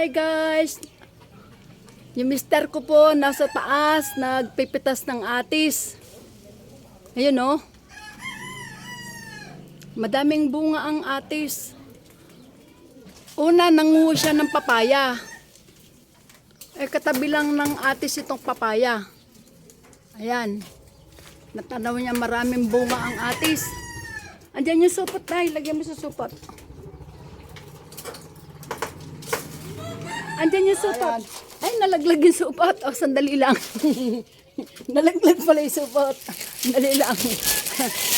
Hi guys! Yung mister ko po nasa taas, nagpipitas ng atis. Ayun oh. Madaming bunga ang atis. Una, nanguho siya ng papaya. Eh, katabi lang ng atis itong papaya. Ayan. Natanaw niya maraming bunga ang atis. Andyan yung supot dahil. Lagyan mo sa supot. Andyan yung supot. Ay, nalaglag yung supot. O, sandali lang. nalaglag pala yung supot. Dali lang.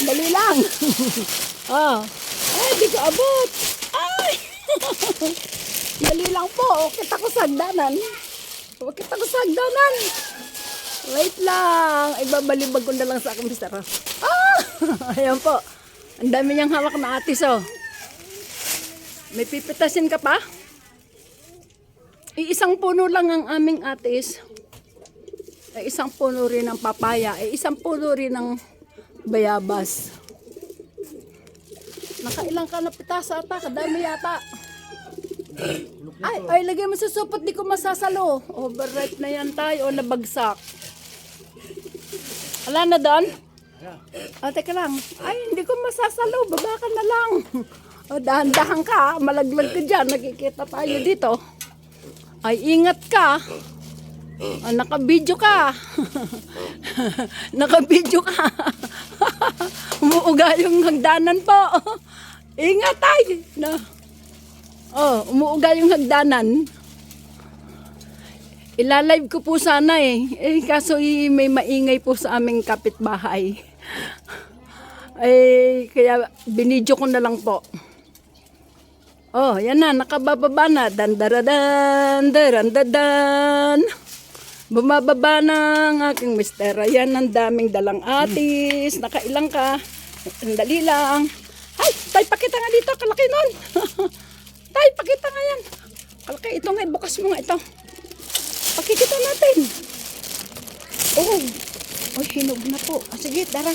Dali lang. oh. Ay, di ko abot. Ay! Dali lang po. O, kita ko sa hagdanan. O, kita ko sa hagdanan. Wait lang. Ibabalibag ko na lang sa aking mister. Ah! Ayan po. Ang dami niyang hawak na atis, oh. May pipitasin ka pa? Iisang puno lang ang aming atis. Ay isang puno rin ng papaya. Ay isang puno rin ng bayabas. Nakailang ka na pitasa ata. Kadami yata. Ay, ay, lagay mo sa supot. Di ko masasalo. Overripe na yan tayo. O nabagsak. Wala na doon? Ah, teka lang. Ay, hindi ko masasalo. Baba ka na lang. O, dahan-dahan ka. Malaglag ka dyan. Nakikita tayo dito. Ay, ingat ka. Ah, nakabidyo ka. nakabidyo ka. umuuga yung hagdanan po. ingat ay. Na. Oh, umuuga yung hagdanan. Ilalive ko po sana eh. Eh, kaso eh, may maingay po sa aming kapitbahay. Eh, kaya binidyo ko na lang po. Oh, yan na, nakabababa na. Dandaradan, darandadan. Bumababa na ang aking mister. Ayan, ang daming dalang atis. Nakailang ka. Sandali lang. Ay, tay, pakita nga dito. Kalaki nun. tay, pakita nga yan. Kalaki, ito nga, bukas mo nga ito. Pakikita natin. Oh, oh, hinog na po. Ah, sige, tara.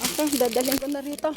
Ito, dadalhin ko na rito.